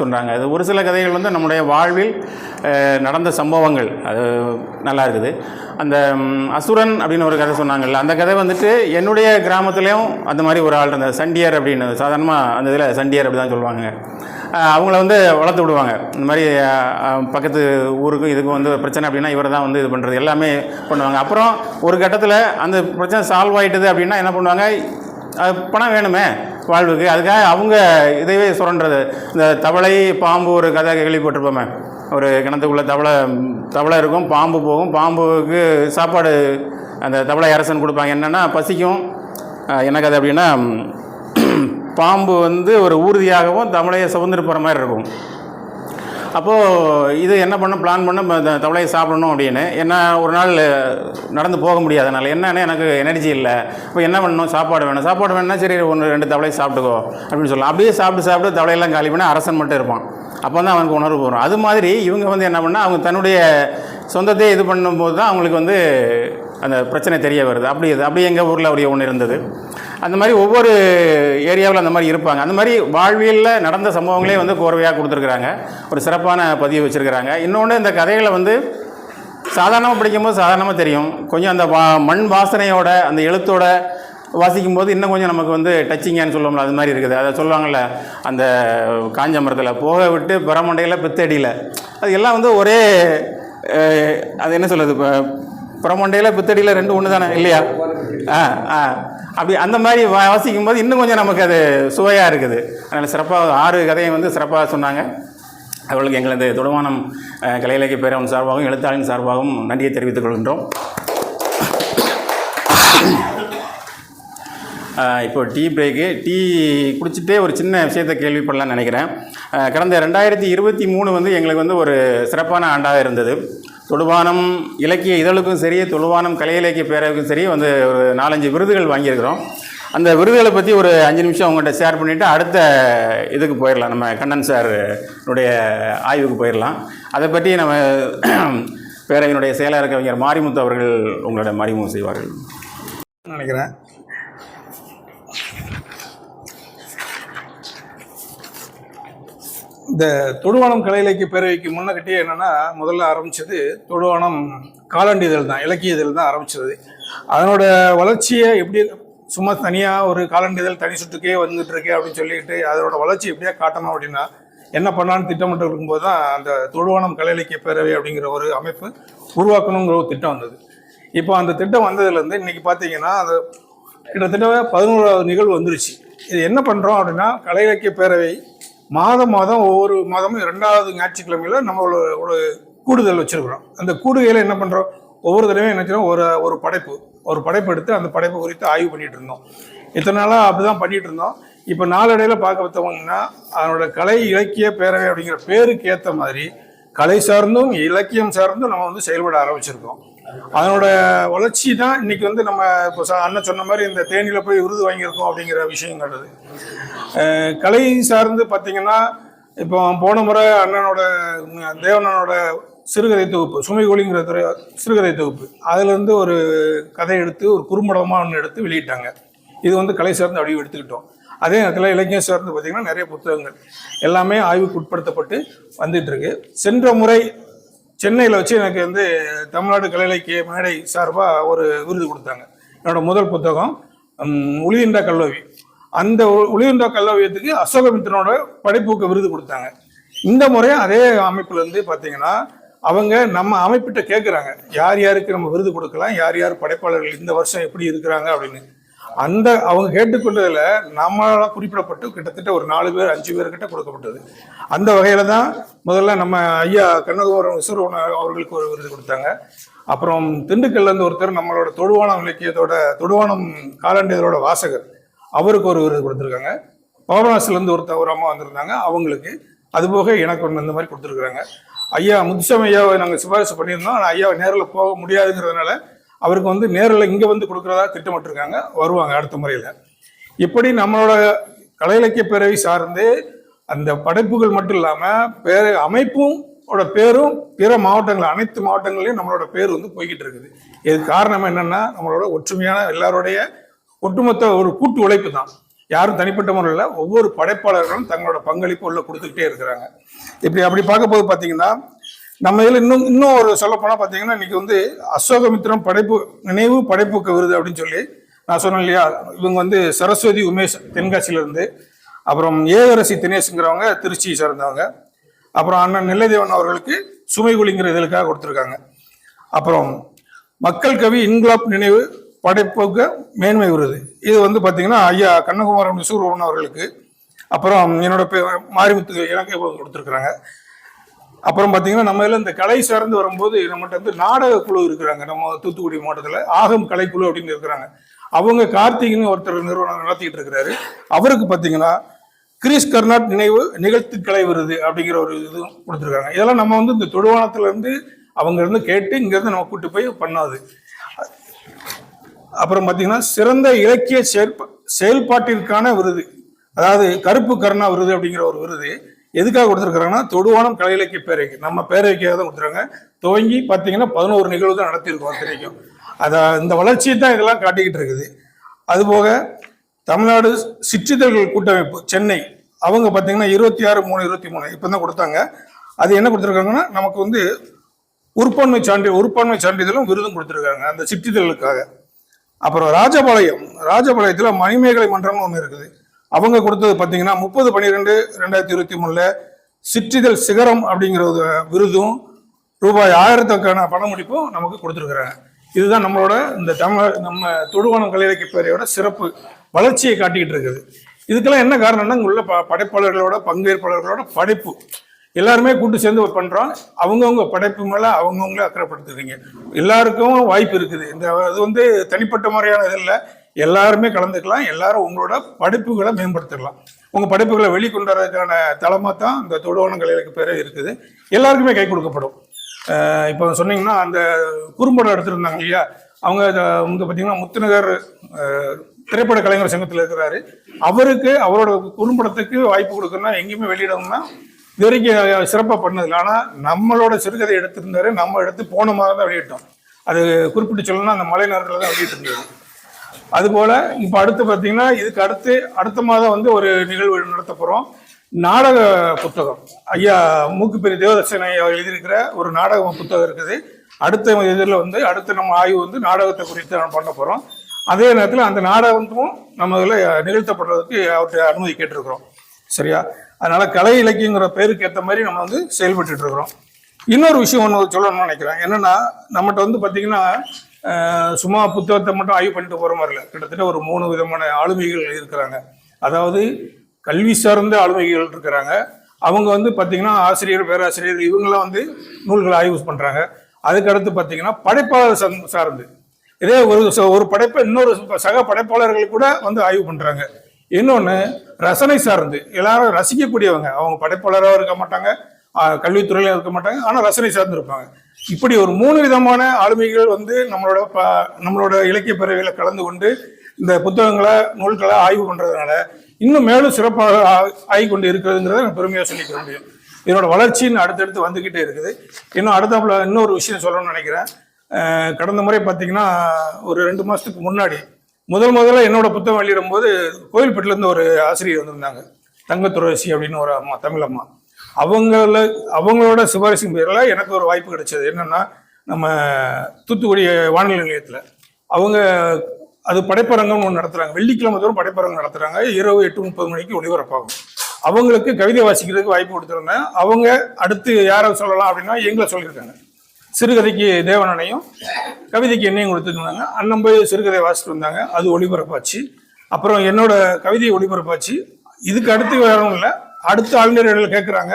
சொல்கிறாங்க அது ஒரு சில கதைகள் வந்து நம்முடைய வாழ்வில் நடந்த சம்பவங்கள். அது நல்லா இருக்குது. அந்த அசுரன் அப்படின்னு ஒரு கதை சொன்னாங்கல்ல அந்த கதை வந்துட்டு என்னுடைய கிராமத்துலேயும் அந்த மாதிரி ஒரு ஆள் இருந்தது. சண்டியர் அப்படின்னு சாதாரணமாக அந்த இதில் சண்டியர் அப்படி தான் சொல்லுவாங்க அவங்கள வந்து வளர்த்து விடுவாங்க. இந்த மாதிரி பக்கத்து ஊருக்கும் இதுக்கும் வந்து பிரச்சனை அப்படின்னா இவர் தான் வந்து இது பண்ணுறது எல்லாமே பண்ணுவாங்க. அப்புறம் ஒரு கட்டத்தில் அந்த பிரச்சனை சால்வ் ஆகிட்டது அப்படின்னா என்ன பண்ணுவாங்க? அது பணம் வேணுமே வாழ்வுக்கு. அதுக்காக அவங்க இதையே சுரண்டுறது. இந்த தவளை பாம்பு ஒரு கதை கேள்விப்பட்டிருப்போமே. ஒரு கிணத்துக்குள்ளே தவளை தவளை இருக்கும் பாம்பு போகும். பாம்புக்கு சாப்பாடு அந்த தவளை அரசன் கொடுப்பாங்க. என்னென்னா பசிக்கும். என்ன கதை அப்படின்னா பாம்பு வந்து ஒரு ஊர்தியாகவும் தமிழையை சுதந்திர போகிற மாதிரி இருக்கும். அப்போது இது என்ன பண்ண பிளான் பண்ண ம- தவளையை சாப்பிடணும் அப்படின்னு. என்ன ஒரு நாள் நடந்து போக முடியாது. அதனால் என்னன்னு எனக்கு எனர்ஜி இல்லை. இப்போ என்ன பண்ணணும்? சாப்பாடு வேணும். சாப்பாடு வேணும்னா சரி ஒன்று ரெண்டு தவளையை சாப்பிட்டுக்கோ அப்படின்னு சொல்லலாம். அப்படியே சாப்பிட்டு சாப்பிட்டு தவளையெல்லாம் காலி பண்ணி அரசன் மட்டும் இருப்பான். அப்போ தான் அவனுக்கு உணர்வு வரும். அது மாதிரி இவங்க வந்து என்ன பண்ணால் அவங்க தன்னுடைய சொந்தத்தை இது பண்ணும்போது தான் அவங்களுக்கு வந்து அந்த பிரச்சனை தெரிய வருது. அப்படி இது அப்படி எங்கள் ஊரில் அப்படியே ஒன்று இருந்தது. அந்த மாதிரி ஒவ்வொரு ஏரியாவில் அந்த மாதிரி இருப்பாங்க. அந்த மாதிரி வாழ்வியலில் நடந்த சம்பவங்களே வந்து கோர்வையாக கொடுத்துருக்குறாங்க. ஒரு சிறப்பான பதிவு வச்சுருக்கிறாங்க. இன்னொன்று இந்த கதைகளை வந்து சாதாரணமாக படிக்கும்போது சாதாரணமாக தெரியும். கொஞ்சம் அந்த வா மண் வாசனையோட அந்த எழுத்தோட வாசிக்கும்போது இன்னும் கொஞ்சம் நமக்கு வந்து டச்சிங்கான்னு சொல்லுவோம்ல அது மாதிரி இருக்குது. அதை சொல்லுவாங்கள்ல அந்த காஞ்ச மரத்தில் போக விட்டு பரமண்டையில் பித்தடியில். அது எல்லாம் வந்து ஒரே அது என்ன சொல்லுது இப்போ புறமண்டையில் பித்தடியில் ரெண்டு ஒன்று தானே இல்லையா? ஆ ஆ. அப்படி அந்த மாதிரி வா- வாசிக்கும் போது இன்னும் கொஞ்சம் நமக்கு அது சுவையாக இருக்குது. அதனால் சிறப்பாக ஆறு கதையும் வந்து சிறப்பாக சொன்னாங்க. அவர்களுக்கு எங்களது தொடுவானம் கலை இலக்கிய பேரவன் சார்பாகவும் எழுத்தாளரின் சார்பாகவும் நன்றியை தெரிவித்துக் கொள்கின்றோம். இப்போ டீ பிரேக்கு. டீ குடிச்சிட்டே ஒரு சின்ன விஷயத்தை கேள்விப்படலாம்னு நினைக்கிறேன். கடந்த ரெண்டாயிரத்தி இருபத்தி மூணு வந்து எங்களுக்கு வந்து ஒரு சிறப்பான ஆண்டாக இருந்தது. தொழுவானம் இலக்கிய இதழுக்கும் சரி தொழுவானம் கலை இலக்கிய பேரவைக்கும் சரி வந்து ஒரு நாலஞ்சு விருதுகள் வாங்கியிருக்கிறோம். அந்த விருதுகளை பற்றி ஒரு அஞ்சு நிமிஷம் உங்கள்கிட்ட ஷேர் பண்ணிவிட்டு அடுத்த இதுக்கு போயிடலாம். நம்ம கண்ணன் சாருடைய ஆய்வுக்கு போயிடலாம். அதை பற்றி நம்ம பேரவையினுடைய செயலாளர் கவிஞர் மாரிமுத்து அவர்கள் உங்களோட மறிமுகம் செய்வார்கள். நினைக்கிறேன். இந்த தொடுவானம் கலை இலக்கிய பேரவைக்கு முன்னகட்டியே என்னென்னா முதல்ல ஆரம்பித்தது தொடுவானம் காலாண்டு இதழ் தான் இலக்கிய இதழ் தான் ஆரம்பிச்சது. அதனோட வளர்ச்சியை எப்படி சும்மா தனியாக ஒரு காலாண்டு இதழ் தனி சுட்டுக்கே வந்துட்டு இருக்கே அப்படின்னு சொல்லிட்டு அதனோட வளர்ச்சி எப்படியா காட்டணும் அப்படின்னா என்ன பண்ணலான்னு திட்டமிட்டு இருக்கும்போது தான் அந்த தொடுவானம் கலை இலக்கிய பேரவை அப்படிங்கிற ஒரு அமைப்பு உருவாக்கணுங்கிற ஒரு திட்டம் வந்தது. இப்போ அந்த திட்டம் வந்ததுலேருந்து இன்னைக்கு பார்த்தீங்கன்னா அந்த கிட்டத்தட்ட பதினோராவது நிகழ்வு வந்துருச்சு. இது என்ன பண்ணுறோம் அப்படின்னா கலை இலக்கிய பேரவை மாதம் மாதம் ஒவ்வொரு மாதமும் ரெண்டாவது ஞாயிற்றுக்கிழமையில நம்ம ஒரு ஒரு கூடுதல் வச்சிருக்கிறோம். அந்த கூடுகையில் என்ன பண்ணுறோம் ஒவ்வொரு தடவையும் என்ன செய்றோம் ஒரு ஒரு படைப்பு ஒரு படைப்பு எடுத்து அந்த படைப்பு குறித்து ஆய்வு பண்ணிகிட்டு இருந்தோம். இத்தனை நாளாக அப்படி தான் பண்ணிகிட்டு இருந்தோம். இப்போ நாளடையில் பார்க்க பார்த்தவங்கன்னா அதனோட கலை இலக்கிய பேரவை அப்படிங்கிற பேருக்கு ஏற்ற மாதிரி கலை சார்ந்தும் இலக்கியம் சார்ந்தும் நம்ம வந்து செயல்பட ஆரம்பிச்சிருக்கோம். அதனோட வளர்ச்சி தான் இன்னைக்கு வந்து நம்ம இப்போ அண்ணன் சொன்ன மாதிரி இந்த தேனியில் போய் விருது வாங்கியிருக்கோம் அப்படிங்கிற விஷயங்கிறது கலை சார்ந்து பார்த்தீங்கன்னா இப்போ போன முறை அண்ணனோட தேவனோட சிறுகதை தொகுப்பு சுமைகோலிங்கிற துறை சிறுகதை தொகுப்பு அதுலேருந்து ஒரு கதை எடுத்து ஒரு குறும்படமாக ஒன்று எடுத்து வெளியிட்டாங்க. இது வந்து கலை சார்ந்து அப்படியே எடுத்துக்கிட்டோம். அதே நேரத்தில் இலக்கியம் சார்ந்து பார்த்தீங்கன்னா நிறைய புத்தகங்கள் எல்லாமே ஆய்வுக்கு உட்படுத்தப்பட்டு வந்துட்டு இருக்கு. சென்ற முறை சென்னையில் வச்சு எனக்கு வந்து தமிழ்நாடு கலையிலக்கிய மேடை சார்பாக ஒரு விருது கொடுத்தாங்க. என்னோட முதல் புத்தகம் உளியண்டா கல்லோவி. அந்த உளியண்டா கல்லோவியத்துக்கு அசோகமித்திரனோட படைப்புக்கு விருது கொடுத்தாங்க. இந்த முறையும் அதே அமைப்புல இருந்து பார்த்தீங்கன்னா அவங்க நம்ம அமைப்பிட்ட கேட்குறாங்க யார் யாருக்கு நம்ம விருது கொடுக்கலாம் யார் யார் படைப்பாளர்கள் இந்த வருஷம் எப்படி இருக்கிறாங்க அப்படின்னு. அந்த அவங்க கேட்டுக்கொண்டதில் நம்மளால் குறிப்பிடப்பட்டு கிட்டத்தட்ட ஒரு நாலு பேர் அஞ்சு பேர்கிட்ட கொடுக்கப்பட்டது. அந்த வகையில் தான் முதல்ல நம்ம ஐயா கண்ணகுமரன் விசுவன அவர்களுக்கு ஒரு விருது கொடுத்தாங்க. அப்புறம் திண்டுக்கல்லேருந்து ஒருத்தர் நம்மளோட தொடுவானம் இலக்கியத்தோட தொடுவானம் காலாண்டியதோட வாசகர் அவருக்கு ஒரு விருது கொடுத்துருக்காங்க. பவனாசில ஒருத்தர் ஒரு அம்மா வந்திருந்தாங்க. அவங்களுக்கு அதுபோக எனக்கு ஒன்று இந்த மாதிரி கொடுத்துருக்குறாங்க. ஐயா முத்துசாமி ஐயாவை நாங்கள் சிபாரிசு பண்ணியிருந்தோம். ஆனால் ஐயாவை நேரில் போக முடியாதுங்கிறதுனால அவருக்கு வந்து நேரில் இங்கே வந்து கொடுக்குறதா திட்டமிட்டிருக்காங்க. வருவாங்க அடுத்த முறையில். இப்படி நம்மளோட கலை இலக்கிய பேரவை சார்ந்து அந்த படைப்புகள் மட்டும் இல்லாமல் பேர அமைப்பும் ஓட பேரும் பிற மாவட்டங்கள் அனைத்து மாவட்டங்களையும் நம்மளோட பேர் வந்து போய்கிட்டு இருக்குது. இது காரணம் என்னென்னா நம்மளோட ஒற்றுமையான எல்லாருடைய ஒட்டுமொத்த ஒரு கூட்டு உழைப்பு தான். யாரும் தனிப்பட்ட முறையில் ஒவ்வொரு படைப்பாளர்களும் தங்களோட பங்களிப்பு உள்ள கொடுத்துக்கிட்டே இருக்கிறாங்க. இப்படி அப்படி பார்க்கும்போது பார்த்தீங்கன்னா நம்ம இதில் இன்னும் இன்னும் ஒரு சொல்லப்போனால் பார்த்தீங்கன்னா இன்னைக்கு வந்து அசோகமித்திரம் படைப்பு நினைவு படைப்புக்கு விருது அப்படின்னு சொல்லி நான் சொன்னேன் இல்லையா? இவங்க வந்து சரஸ்வதி உமேஷ் தென்காசியிலேருந்து அப்புறம் ஏகரசி தினேஷுங்கிறவங்க திருச்சியை சேர்ந்தவங்க அப்புறம் அண்ணன் நெல்லைதேவன் அவர்களுக்கு சுமைகுலிங்கிற இதழுக்காக கொடுத்துருக்காங்க. அப்புறம் மக்கள் கவி இன்குலாப் நினைவு படைப்புக்கு மேன்மை விருது. இது வந்து பார்த்தீங்கன்னா ஐயா கண்ணகுமாரன் சூர்வன் அவர்களுக்கு அப்புறம் என்னோட பே மாரிமுத்து எனக்கு கொடுத்துருக்குறாங்க. அப்புறம் பார்த்தீங்கன்னா நம்ம இதில் இந்த கலை சார்ந்து வரும்போது நம்மகிட்ட வந்து நாடக குழு இருக்கிறாங்க. நம்ம தூத்துக்குடி மாவட்டத்தில் ஆகம் கலைக்குழு அப்படின்னு இருக்கிறாங்க. அவங்க கார்த்திக்னு ஒருத்தர் நிறுவனம் நடத்திட்டு இருக்கிறாரு. அவருக்கு பார்த்தீங்கன்னா கிரீஸ் கர்நாட் நினைவு நிகழ்த்து கலை விருது அப்படிங்கிற ஒரு இது கொடுத்துருக்காங்க. இதெல்லாம் நம்ம வந்து இந்த தொழுவானத்துலேருந்து அவங்க இருந்து கேட்டு இங்கேருந்து நம்ம கூட்டு போய் பண்ணாது. அப்புறம் பார்த்தீங்கன்னா சிறந்த இலக்கிய செயற்பா செயல்பாட்டிற்கான விருது. அதாவது கருப்பு கருணா விருது அப்படிங்கிற ஒரு விருது. எதுக்காக கொடுத்துருக்குறாங்கன்னா தொடுவானம் கலை இலக்கிய பேரைக்கு நம்ம பேரவைக்காக தான் கொடுத்துருக்காங்க. துவங்கி பார்த்தீங்கன்னா பதினோரு நிகழ்வு தான் நடத்தியிருக்கோம் அத்தனைக்கும் அதை இந்த வளர்ச்சியை தான் இதெல்லாம் காட்டிக்கிட்டு இருக்குது. அதுபோக தமிழ்நாடு சிற்றிதழ்கள் கூட்டமைப்பு சென்னை. அவங்க பார்த்தீங்கன்னா இருபத்தி ஆறு மூணு இருபத்தி மூணு. இப்போ தான் கொடுத்தாங்க. அது என்ன கொடுத்துருக்காங்கன்னா நமக்கு வந்து உறுப்பான்மை சான்றிதழ் உறுப்பான்மை சான்றிதழும் விருதும் கொடுத்துருக்காங்க அந்த சிற்றிதழ்களுக்காக. அப்புறம் ராஜபாளையம். ராஜபாளையத்தில் மணிமேகலை மன்றம்னு ஒன்று இருக்குது. அவங்க கொடுத்தது பார்த்தீங்கன்னா முப்பது பன்னிரெண்டு ரெண்டாயிரத்தி இருபத்தி மூணுல சிற்றிதழ் சிகரம் அப்படிங்கிற விருதும் ரூபாய் ஆயிரத்துக்கான பணமுடிப்பும் நமக்கு கொடுத்துருக்குறாங்க. இதுதான் நம்மளோட இந்த தமிழ் நம்ம தொடுவானம் கலையிலக்கிய பேரையோட சிறப்பு வளர்ச்சியை காட்டிக்கிட்டு இருக்குது. இதுக்கெல்லாம் என்ன காரணம்னா இங்க உள்ள ப படைப்பாளர்களோட பங்கேற்பாளர்களோட படைப்பு. எல்லாருமே கூட்டு சேர்ந்து ஒர்க் அவங்கவுங்க படைப்பு மேலே அவங்கவுங்களே அக்கறைப்படுத்துறீங்க. எல்லாருக்கும் வாய்ப்பு இருக்குது. இந்த இது வந்து தனிப்பட்ட முறையான இதில் எல்லாருமே கலந்துக்கலாம். எல்லாரும் உங்களோட படிப்புகளை மேம்படுத்திக்கலாம் உங்கள் படிப்புகளை வெளிக்கொண்டு வரதுக்கான தளமாக தான் இந்த தொடுவான கலைகளுக்கு பேரே இருக்குது. எல்லாருக்குமே கை கொடுக்கப்படும். இப்போ சொன்னீங்கன்னா அந்த குறும்படம் எடுத்திருந்தாங்க இல்லையா? அவங்க இங்கே வந்து பார்த்தீங்கன்னா முத்துநகர் திரைப்பட கலைஞர் சங்கத்தில் இருக்கிறாரு. அவருக்கு அவரோட குறும்படத்துக்கு வாய்ப்பு கொடுக்கணும்னா எங்கேயுமே வெளியிடணும்னா இது வரைக்கும் சிறப்பாக பண்ணதில்லை ஆனால் நம்மளோட சிறுகதை எடுத்திருந்தாரு. நம்ம எடுத்து போன மாதம் தான் வெளியிட்டோம். அது குறிப்பிட்டு சொல்லணும்னா அந்த மழை நேரத்தில் தான் வெளியிட்டு இருந்தது அதுபோல் இப்போ அடுத்து பார்த்தீங்கன்னா இதுக்கு அடுத்து அடுத்த மாதம் வந்து ஒரு நிகழ்வு நடத்த போகிறோம் நாடக புத்தகம். ஐயா மூக்குப்பெரி தேவதர்ஷனை அவர் எழுதியிருக்கிற ஒரு நாடக புத்தகம் இருக்குது. அடுத்த இதில் வந்து அடுத்து நம்ம ஆய்வு வந்து நாடகத்தை குறித்து நம்ம பண்ண போகிறோம் அதே நேரத்தில் அந்த நாடகமும் நம்ம இதில் நிகழ்த்தப்படுறதுக்கு அவர்கிட்ட அனுமதி கேட்டிருக்கிறோம். சரியா? அதனால் கலை இலக்கியங்கிற பேருக்கு ஏற்ற மாதிரி நம்ம வந்து செயல்பட்டுட்டு இருக்கிறோம். இன்னொரு விஷயம் ஒன்று சொல்லணும்னு நினைக்கிறேன். என்னென்னா நம்மகிட்ட வந்து பார்த்தீங்கன்னா சும்மா புத்தகத்தை மட்டும் ஆய்வு பண்ணிட்டு போகிற மாதிரி இல்லை. கிட்டத்தட்ட ஒரு மூணு விதமான ஆளுமைகள் இருக்கிறாங்க அதாவது கல்வி சார்ந்த ஆளுமைகள் இருக்கிறாங்க. அவங்க வந்து பார்த்தீங்கன்னா ஆசிரியர் பேராசிரியர் இவங்கெல்லாம் வந்து நூல்களை ஆய்வு பண்ணுறாங்க அதுக்கடுத்து பார்த்தீங்கன்னா படைப்பாளர் சந்- சார்ந்து. இதே ஒரு ச- ஒரு படைப்பை இன்னொரு சக படைப்பாளர்கள் கூட வந்து ஆய்வு பண்ணுறாங்க இன்னொன்று ரசனை சார்ந்து. எல்லாரும் ரசிக்கக்கூடியவங்க. அவங்க படைப்பாளராக இருக்க மாட்டாங்க. கல்வித்துறையில இருக்க மாட்டாங்க ஆனால் ரசனை சார்ந்து இருப்பாங்க இப்படி ஒரு மூணு விதமான ஆளுமைகள் வந்து நம்மளோட ப நம்மளோட இலக்கிய பிறவியில் கலந்து கொண்டு இந்த புத்தகங்களை நூல்களை ஆய்வு பண்ணுறதுனால இன்னும் மேலும் சிறப்பாக ஆ- ஆகி கொண்டு இருக்கிறதுங்கிறத நான் பெருமையாக சொல்லிக்க முடியும். இதனோட வளர்ச்சின்னு அடுத்தடுத்து வந்துக்கிட்டே இருக்குது. இன்னும் அடுத்தாப்புல இன்னொரு விஷயம் சொல்லணும்னு நினைக்கிறேன். கடந்த முறை பார்த்தீங்கன்னா ஒரு ரெண்டு மாதத்துக்கு முன்னாடி முதல் முதல்ல என்னோட புத்தகம் வெளியிடும் போது கோயில்பட்டிலேருந்து ஒரு ஆசிரியர் வந்திருந்தாங்க. தங்கத்துறசி அப்படின்னு ஒரு அம்மா தமிழ் அம்மா அவங்கள அவங்களோட சிபாரிசின் பேரில் எனக்கு ஒரு வாய்ப்பு கிடைச்சது. என்னென்னா நம்ம தூத்துக்குடி வானொலி நிலையத்தில் அவங்க அது படைப்பரங்கம்னு ஒன்று நடத்துகிறாங்க வெள்ளிக்கிழமை தோறும் படைப்பரங்கம் நடத்துகிறாங்க இரவு எட்டு முப்பது மணிக்கு ஒளிபரப்பாகும். அவங்களுக்கு கவிதை வாசிக்கிறதுக்கு வாய்ப்பு கொடுத்துருந்தேன். அவங்க அடுத்து யாரை சொல்லலாம் அப்படின்னா எங்களை சொல்லியிருக்காங்க. சிறுகதைக்கு தேவனனையும் கவிதைக்கு என்னையும் கொடுத்துருந்தாங்க. அண்ணன் போய் சிறுகதை வாசிட்டு வந்தாங்க. அது ஒளிபரப்பாச்சு. அப்புறம் என்னோட கவிதை ஒளிபரப்பாச்சு. இதுக்கு அடுத்து வேறும் இல்லை. அடுத்த ஆளுநர்கள் கேட்குறாங்க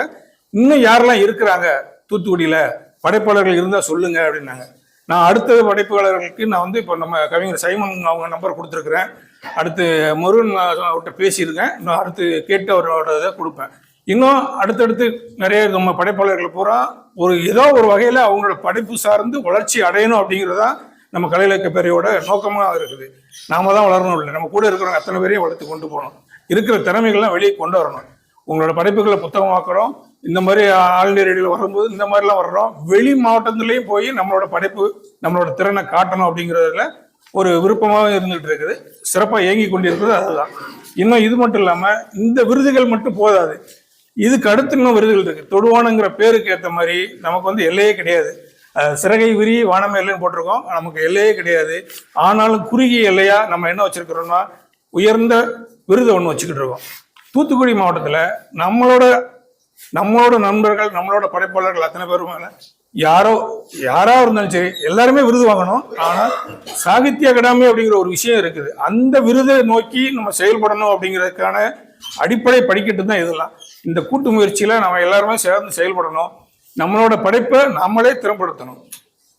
இன்னும் யாரெல்லாம் இருக்கிறாங்க? தூத்துக்குடியில் படைப்பாளர்கள் இருந்தால் சொல்லுங்க அப்படின்னாங்க. நான் அடுத்த படைப்பாளர்களுக்கு நான் வந்து இப்போ நம்ம கவிஞர் சைமன் அவங்க நம்பர் கொடுத்துருக்குறேன். அடுத்து முருகன் அவர்கிட்ட பேசியிருக்கேன். இன்னும் அடுத்து கேட்டு அவரோட இதை கொடுப்பேன். இன்னும் அடுத்தடுத்து நிறைய நம்ம படைப்பாளர்கள் பூரா ஒரு ஏதோ ஒரு வகையில் அவங்களோட படைப்பு சார்ந்து வளர்ச்சி அடையணும் அப்படிங்கிறதா நம்ம கலை இலக்கிய பேரையோட நோக்கமாக இருக்குது. நாம தான் வளரணும் இல்லை. நம்ம கூட இருக்கிறவங்க அத்தனை பேரையும் வளர்த்து கொண்டு போகணும். இருக்கிற திறமைகள்லாம் வெளியே கொண்டு வரணும். உங்களோட படைப்புகளை புத்தகமாக்குறோம் இந்த மாதிரி ஆளுநர் ரேடியோவில் வரும்போது இந்த மாதிரிலாம் வர்றோம். வெளி மாவட்டத்துலேயும் போய் நம்மளோட படைப்பு நம்மளோட திறனை காட்டணும் அப்படிங்கிறதுல ஒரு விருப்பமாக இருந்துகிட்டு இருக்குது. சிறப்பாக இயங்கி கொண்டிருக்கிறது அதுதான். இன்னும் இது மட்டும் இல்லாமல் இந்த விருதுகள் மட்டும் போதாது. இதுக்கு அடுத்து இன்னும் விருதுகள் இருக்குது தொடுவானுங்கிற பேருக்கு ஏற்ற மாதிரி நமக்கு வந்து எல்லையே கிடையாது. சிறகை விரி வானமே எல்லைன்னு போட்டிருக்கோம். நமக்கு எல்லையே கிடையாது. ஆனாலும் குறுகிய எல்லையா நம்ம என்ன வச்சுருக்கிறோம்னா உயர்ந்த விருது ஒன்று வச்சுக்கிட்டு இருக்கோம். தூத்துக்குடி மாவட்டத்தில் நம்மளோட நம்மளோட நண்பர்கள் நம்மளோட படைப்பாளர்கள் அத்தனை பேரும் யாரோ யாரா இருந்தாலும் சரி எல்லாருமே விருது வாங்கணும். ஆனால் சாகித்ய அகாடமி அப்படிங்கிற ஒரு விஷயம் இருக்குது. அந்த விருதை நோக்கி நம்ம செயல்படணும் அப்படிங்கிறதுக்கான அடிப்படை படிக்கட்டு தான் இதெல்லாம். இந்த கூட்டு முயற்சியில நம்ம எல்லாருமே சேர்ந்து செயல்படணும். நம்மளோட படைப்பை நம்மளே திறம்படுத்தணும்.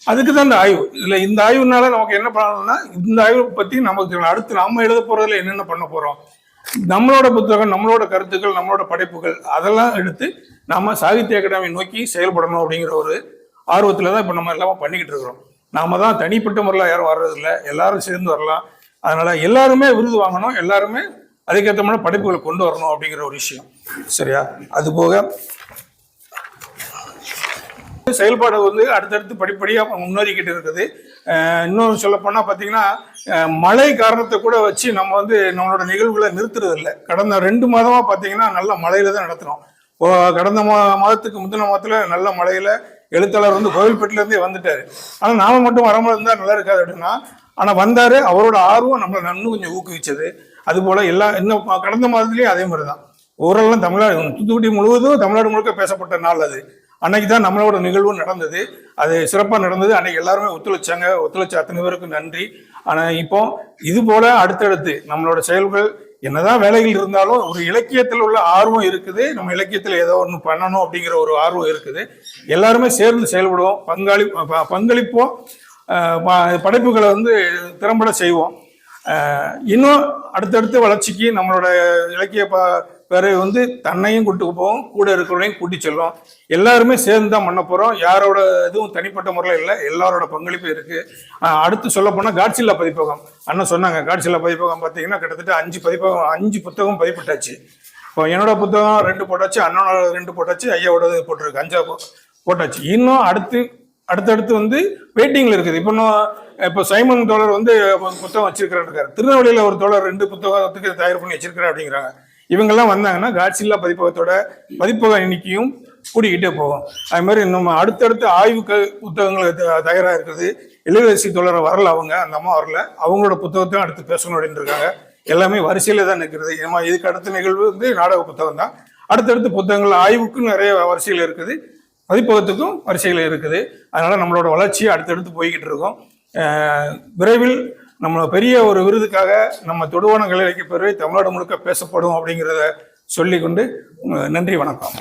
அதுக்கு தான் இந்த ஆய்வு. இல்லை இந்த ஆய்வுனால நமக்கு என்ன பண்ணணும்னா இந்த ஆய்வு பற்றி நமக்கு அடுத்து நாம எழுத போறதுல என்னென்ன பண்ண போறோம்? நம்மளோட புத்தகம் நம்மளோட கருத்துக்கள் நம்மளோட படைப்புகள் அதெல்லாம் எடுத்து நம்ம சாகித்ய அகாடமி நோக்கி செயல்படணும் அப்படிங்கிற ஒரு ஆர்வத்தில் தான் இப்போ நம்ம எல்லாமே பண்ணிக்கிட்டு இருக்கிறோம். நாம தான் தனிப்பட்ட முறையில் யாரும் வர்றதில்ல. எல்லாரும் சேர்ந்து வரலாம். அதனால எல்லாருமே விருது வாங்கணும். எல்லாருமே அதுக்கேற்ற மாதிரி படைப்புகளை கொண்டு வரணும் அப்படிங்கிற ஒரு விஷயம். சரியா? அது போக செயல்பாடு வந்து அடுத்தடுத்து படிப்படியாக முன்னேறிக்கிட்டு இருக்குது. இன்னொன்று இன்னும் சொல்ல பார்த்தீங்கன்னா மழை காரணத்தை கூட வச்சு நம்ம வந்து நம்மளோட நிகழ்வுகளை நிறுத்துறது இல்லை கடந்த ரெண்டு மாதமாக பார்த்தீங்கன்னா நல்ல மழையில தான் நடத்துகிறோம் கடந்த மா மாதத்துக்கு முந்தின மாதத்தில் நல்ல மழையில எழுத்தாளர் வந்து கோவில்பட்டிலேருந்தே வந்துட்டாரு. ஆனால் நாம மட்டும் வராமல் இருந்தால் நல்லா இருக்காது அப்படின்னா ஆனால் வந்தார் அவரோட ஆர்வம் நம்மளை நன்னு கொஞ்சம் ஊக்குவிச்சது. அதுபோல் எல்லா இன்னும் கடந்த மாதத்துலேயும் அதே மாதிரி தான் ஊரெல்லாம் தமிழ்நாடு தூத்துக்குடி முழுவதும் தமிழ்நாடு முழுக்க பேசப்பட்ட நாள் அது. அன்னைக்கு தான் நம்மளோட நிகழ்வு நடந்தது. அது சிறப்பாக நடந்தது. அன்னைக்கு எல்லாருமே ஒத்துழைச்சாங்க. ஒத்துழைச்ச அத்தனை பேருக்கும் நன்றி. ஆனால் இப்போ இது போல அடுத்தடுத்து நம்மளோட செயல்கள் என்னதான் வேலைகள் இருந்தாலும் ஒரு இலக்கியத்தில் உள்ள ஆர்வம் இருக்குது. நம்ம இலக்கியத்தில் ஏதோ ஒன்று பண்ணணும் அப்படிங்கிற ஒரு ஆர்வம் இருக்குது. எல்லாருமே சேர்ந்து செயல்படுவோம். பங்காளி பங்களிப்போம். படைப்புகளை வந்து திறம்பட செய்வோம். இன்னும் அடுத்தடுத்த வளர்ச்சிக்கு நம்மளோட இலக்கிய ப பிறகு வந்து தன்னையும் கூட்டு போவோம் கூட இருக்கிறவனையும் கூட்டி செல்லும் எல்லாருமே சேர்ந்து தான் பண்ண போகிறோம் யாரோட இதுவும் தனிப்பட்ட முறையில் இல்லை எல்லாரோட பங்களிப்பு இருக்குது அடுத்து சொல்ல போனால் காட்சில்லா பதிப்பகம். அண்ணன் சொன்னாங்க காட்சில்லா பதிப்பகம் பார்த்தீங்கன்னா கிட்டத்தட்ட அஞ்சு பதிப்பகம் அஞ்சு புத்தகம் பதிப்பிட்டாச்சு. இப்போ என்னோட புத்தகம் ரெண்டு போட்டாச்சு அண்ணனோட ரெண்டு போட்டாச்சு ஐயாவோட போட்டிருக்கு அஞ்சா போட்டாச்சு. இன்னும் அடுத்து அடுத்தடுத்து வந்து வெயிட்டிங்கில் இருக்குது. இப்போ இன்னும் இப்போ சைமன் தோழர் வந்து புத்தகம் வச்சிருக்கிறாரு. திருநெல்வேலியில் ஒரு தோழர் ரெண்டு புத்தகத்துக்கு தயார் பண்ணி வச்சிருக்கிறேன் அப்படிங்கிறாங்க. இவங்கெல்லாம் வந்தாங்கன்னா காட்சில்லா பதிப்பகத்தோட பதிப்பக எண்ணிக்கையும் கூடிக்கிட்டே போகும். அது மாதிரி நம்ம அடுத்தடுத்த ஆய்வு க புத்தகங்கள் த- தயாரா இருக்குது இளவரசி தொடர வரல அவங்க அந்த அம்மா வரல. அவங்களோட புத்தகத்தையும் அடுத்து பேசணும் அப்படின்னு இருக்காங்க. எல்லாமே வரிசையில தான் நிற்கிறது ஏமா இதுக்கு அடுத்த நிகழ்வு வந்து நாடக புத்தகம் தான். அடுத்தடுத்து புத்தகங்கள் ஆய்வுக்கும் நிறைய வரிசையில் இருக்குது. பதிப்பகத்துக்கும் வரிசையில் இருக்குது. அதனால நம்மளோட வளர்ச்சி அடுத்தடுத்து போய்கிட்டு இருக்கோம். விரைவில் நம்மளை பெரிய ஒரு விருதுக்காக நம்ம தொடுவான கலைக்கு பேரவை தமிழ்நாடு முழுக்க பேசப்படும் அப்படிங்கிறத சொல்லிக்கொண்டு நன்றி வணக்கம்.